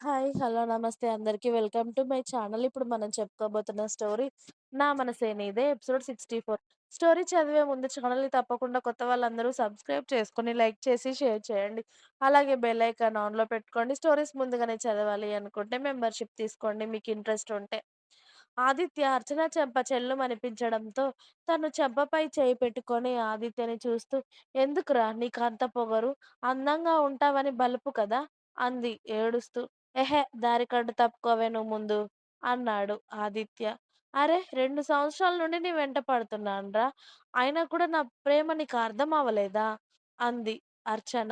Hi. Hello. నమస్తే అందరికీ welcome to my channel. ఇప్పుడు మనం చెప్పుకోబోతున్న స్టోరీ 'నా మనసే నీదే' ఎపిసోడ్ 64. స్టోరీ చదివే ముందు ఛానల్‌ని తప్పకుండా కొత్త వాళ్ళందరూ సబ్స్క్రైబ్ చేసుకొని, లైక్ చేసి, షేర్ చేయండి. అలాగే బెల్ ఐకాన్ ఆన్‌లో పెట్టుకోండి. స్టోరీస్ ముందుగానే చదవాలి అనుకుంటే మెంబర్‌షిప్ తీసుకోండి మీకు ఇంట్రెస్ట్ ఉంటే. ఆదిత్య అర్చన చెంప చెల్లుమనిపించడంతో తను చెంపపై చేయి పెట్టుకొని ఆదిత్యని చూస్తూ "ఎందుకురా నీకంత పొగరు? అందంగా ఉంటావని బలుపు కదా" అంది ఏడుస్తూ. "ఎహె! దారికడ్డు తప్పుకోవే నువ్వు ముందు" అన్నాడు ఆదిత్య. అరే 2 సంవత్సరాల నుండి నీ వెంట పడుతున్నానురా! అయినా కూడా నా ప్రేమ నీకు అర్థం అవ్వలేదా?" అంది అర్చన.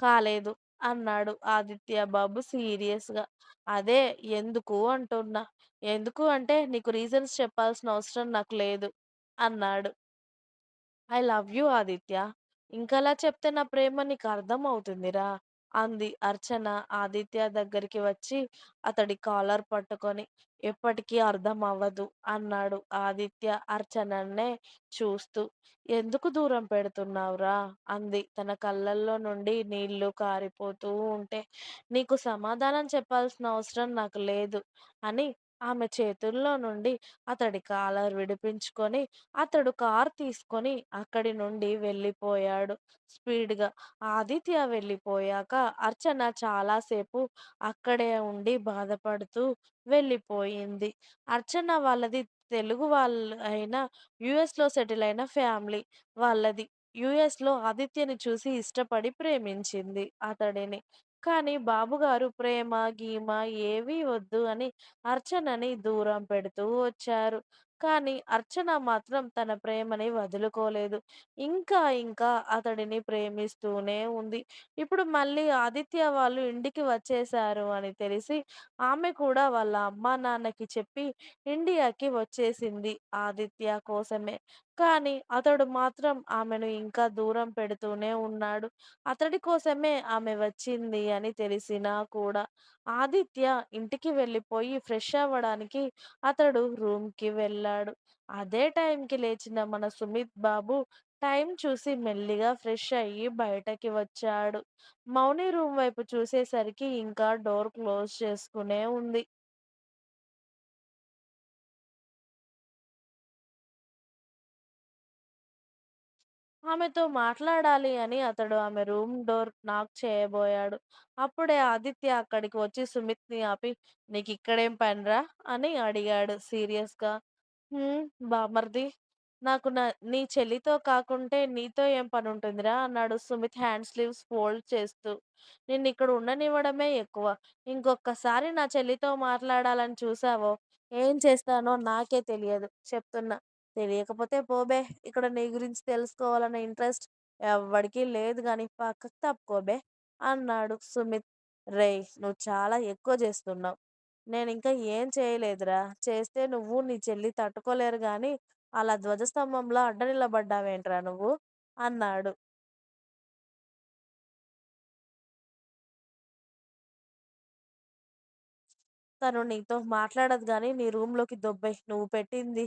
"కాలేదు" అన్నాడు ఆదిత్య బాబు సీరియస్‌గా. "అదే ఎందుకు అంటున్నా. ఎందుకు అంటే నీకు రీజన్స్ చెప్పాల్సిన అవసరం నాకు లేదు" అన్నాడు. I love you Aditya. ఇంకెలా చెప్తే నా ప్రేమ నీకు అర్థం అవుతుందిరా? అంది అర్చన ఆదిత్య దగ్గరికి వచ్చి అతడి కాలర్ పట్టుకొని. ఎప్పటికీ అర్థం అవ్వదు అన్నాడు ఆదిత్య అర్చననే చూస్తూ. ఎందుకు దూరం పెడుతున్నావురా? అంది తన కళ్ళల్లో నుండి నీళ్ళు కారిపోతూ ఉంటే. నీకు సమాధానం చెప్పాల్సిన అవసరం నాకు లేదు అని ఆమె చేతుల్లో నుండి అతడి కాలర్ విడిపించుకొని అతడు కార్ తీసుకొని అక్కడి నుండి వెళ్ళిపోయాడు స్పీడ్‌గా. ఆదిత్య వెళ్ళిపోయాక అర్చన చాలాసేపు అక్కడే ఉండి బాధపడుతూ వెళ్ళిపోయింది. అర్చన వాళ్ళది తెలుగు వాళ్ళు అయిన యూఎస్‌లో సెటిల్ అయిన ఫ్యామిలీ వాళ్ళది. యూఎస్‌లో ఆదిత్యని చూసి ఇష్టపడి ప్రేమించింది అతడిని. కానీ బాబుగారు ప్రేమ, గీమ ఏవీ వద్దు అని అర్చనని దూరం పెడుతూ వచ్చారు. కానీ అర్చన మాత్రం తన ప్రేమని వదులుకోలేదు. ఇంకా ఇంకా అతడిని ప్రేమిస్తూనే ఉంది. ఇప్పుడు మళ్ళీ ఆదిత్య వాళ్ళు ఇంటికి వచ్చేశారు అని తెలిసి ఆమె కూడా వాళ్ళ అమ్మా నాన్నకి చెప్పి ఇండియాకి వచ్చేసింది ఆదిత్య కోసమే. కానీ అతడు మాత్రం ఆమెను ఇంకా దూరం పెడుతూనే ఉన్నాడు. అతడి కోసమే ఆమె వచ్చింది అని తెలిసినా కూడా. ఆదిత్య ఇంటికి వెళ్ళిపోయి ఫ్రెష్ అవ్వడానికి అతడు రూమ్‌కి వెళ్ళాడు. అదే టైంకి లేచిన మన సుమిత్ బాబు టైం చూసి మెల్లిగా ఫ్రెష్ అయ్యి బయటకి వచ్చాడు. మౌని రూమ్ వైపు చూసేసరికి ఇంకా డోర్ క్లోజ్ చేసుకునే ఉంది. ఆమెతో మాట్లాడాలి అని అతడు ఆమె రూమ్ డోర్ నాక్ చేయబోయాడు. అప్పుడే ఆదిత్య అక్కడికి వచ్చి సుమిత్‌ని ఆపి "నీకిక్కడేం పనిరా?" అని అడిగాడు సీరియస్‌గా. "హ్మ్. బామర్ది నాకు నా నీ చెల్లితో కాకుంటే నీతో ఏం పనుంటుందిరా" అన్నాడు సుమిత్ హ్యాండ్ స్లీవ్స్ ఫోల్డ్ చేస్తూ. "నిన్నిక్కడ ఉండనివ్వడమే ఎక్కువ. ఇంకొక్కసారి నా చెల్లితో మాట్లాడాలని చూశావో ఏం చేస్తానో నాకే తెలియదు చెప్తున్నా. తెలియకపోతే పోబే! ఇక్కడ నీ గురించి తెలుసుకోవాలన్న ఇంట్రెస్ట్ ఎవ్వడికీ లేదు కానీ పక్కకు తప్పుకోబే" అన్నాడు సుమిత్. రేయ్! నువ్వు చాలా ఎక్కువ చేస్తున్నావు నేను ఇంకా ఏం చేయలేదురా. చేస్తే నువ్వు, నీ చెల్లి తట్టుకోలేరు కానీ అలా ధ్వజస్తంభంలో అడ్డ నిలబడ్డావేంట్రా నువ్వు? అన్నాడు. తను నీతో మాట్లాడదు కానీ నీ రూమ్‌లోకి దొబ్బై నువ్వు పెట్టింది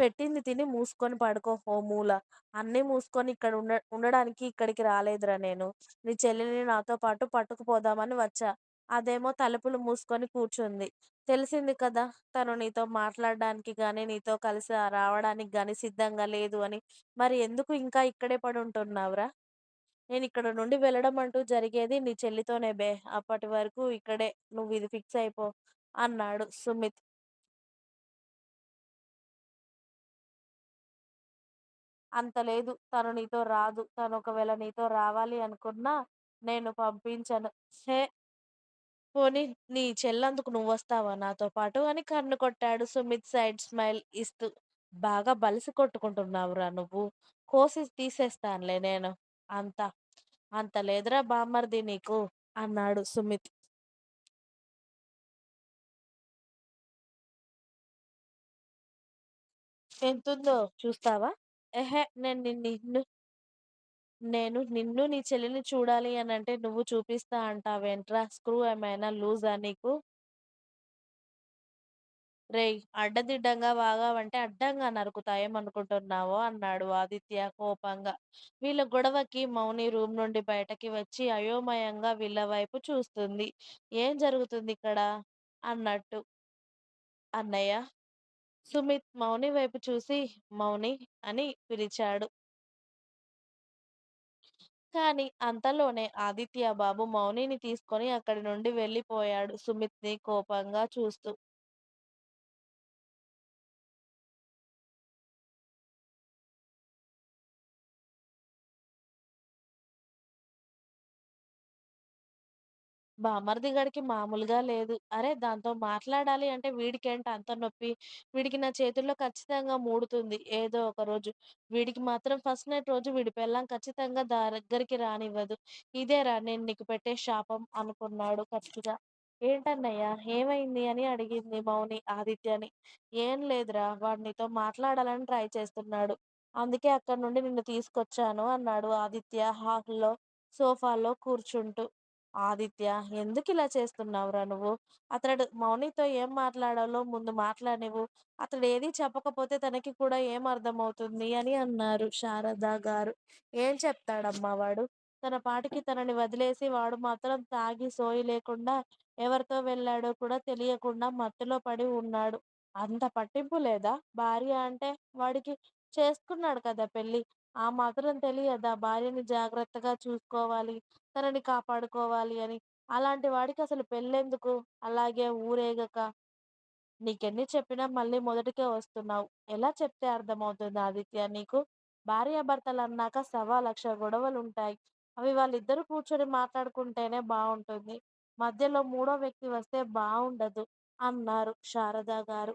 పెట్టింది తిని మూసుకొని పడుకో ఓ మూల. అన్నీ మూసుకొని ఇక్కడ ఉండ ఉండడానికి ఇక్కడికి రాలేదురా నేను. నీ చెల్లిని నాతో పాటు పట్టుకుపోదామని వచ్చా. అదేమో తలుపులు మూసుకొని కూర్చుంది. తెలిసింది కదా! తను నీతో మాట్లాడడానికి కానీ నీతో కలిసి రావడానికి కానీ సిద్ధంగా లేదు అని. మరి ఎందుకు ఇంకా ఇక్కడే పడి ఉంటున్నావురా నేను ఇక్కడ నుండి వెళ్ళడం అంటూ జరిగేది నీ చెల్లితోనే బే! అప్పటి వరకు ఇక్కడే నువ్వు ఇది ఫిక్స్ అయిపో" అన్నాడు సుమిత్. అంత లేదు. తను నీతో రాదు. తను ఒకవేళ నీతో రావాలి అనుకున్నా నేను పంపించను. హే! పోనీ నీ చెల్లందుకు నువ్వొస్తావా నాతో పాటు? అని కన్ను కొట్టాడు సుమిత్ సైడ్ స్మైల్ ఇస్తూ. బాగా బలిసి కొట్టుకుంటున్నావురా నువ్వు. కోసి తీసేస్తానులే నేను. అంత అంత లేదురా బామ్మర్ది నీకు అన్నాడు సుమిత్. ఎంతుందో చూస్తావా? ఎహే! నేను నిన్ను నేను నిన్ను, నీ చెల్లిని చూడాలి అనంటే నువ్వు చూపిస్తా అంటావేంట్రా? స్క్రూ ఏమైనా లూజా నీకు? "రేయ్! అడ్డదిడ్డంగా వాగావంటే అడ్డంగా నరుకుతా ఏమనుకుంటున్నావో" అన్నాడు ఆదిత్య కోపంగా. వీళ్ళ గొడవకి మౌని రూమ్ నుండి బయటకి వచ్చి అయోమయంగా వీళ్ళ వైపు చూస్తుంది. "ఏం జరుగుతుందిక్కడ?" అన్నట్టు. "అన్నయ్య" సుమిత్ మౌని వైపు చూసి మౌని అని పిలిచాడు. కానీ అంతలోనే ఆదిత్య బాబు మౌనిని తీసుకొని అక్కడి నుండి వెళ్ళిపోయాడు సుమిత్ని కోపంగా చూస్తూ. బామర్ది గాడికి మామూలుగా లేదు. అరే దాంతో మాట్లాడాలి అంటే వీడికేంటి అంత నొప్పి? వీడికి నా చేతుల్లో ఖచ్చితంగా మూడుతుంది ఏదో ఒక రోజు. వీడికి మాత్రం ఫస్ట్ నైట్ రోజు వీడి పెళ్ళాం ఖచ్చితంగా దగ్గరికి రానివ్వదు. ఇదేరా నేను నీకు పెట్టే శాపం అనుకున్నాడు గట్టిగా. ఏంటన్నయ్య ఏమైంది? అని అడిగింది మౌని ఆదిత్యని. ఏం లేదురా వాడు నీతో మాట్లాడాలని ట్రై చేస్తున్నాడు. అందుకే అక్కడి నుండి నిన్ను తీసుకొచ్చాను అన్నాడు ఆదిత్య హాల్లో సోఫాలో కూర్చుంటూ. ఆదిత్య ఎందుకు ఇలా చేస్తున్నావురా నువ్వు? అతడు మౌనితో ఏం మాట్లాడాలో ముందు మాట్లాడనివ్వు. ఏది చెప్పకపోతే తనకి కూడా ఏం అర్థమవుతుంది? అని అన్నారు శారద గారు. ఏం చెప్తాడమ్మా వాడు? తన పాటికి తనని వదిలేసి వాడు మాత్రం తాగి సోయి లేకుండా ఎవరితో వెళ్ళాడో కూడా తెలియకుండా మత్తులో పడి ఉన్నాడు. అంత పట్టింపు లేదా భార్య అంటే? వాడికి చేసుకున్నాడు కదా పెళ్ళి. ఆ మాత్రం తెలియదా భార్యని జాగ్రత్తగా చూసుకోవాలి, తనని కాపాడుకోవాలి అని. అలాంటి వాడికి అసలు పెళ్ళెందుకు? అలాగే ఊరేగక. నీకెన్ని చెప్పినా మళ్ళీ మొదటికే వస్తున్నావు. ఎలా చెప్తే అర్థమవుతుంది ఆదిత్య నీకు? భార్యాభర్తలన్నాక సవా లక్ష గొడవలు ఉంటాయి అవి వాళ్ళిద్దరు కూర్చొని మాట్లాడుకుంటేనే బాగుంటుంది మధ్యలో మూడో వ్యక్తి వస్తే బాగుండదు అన్నారు శారద గారు.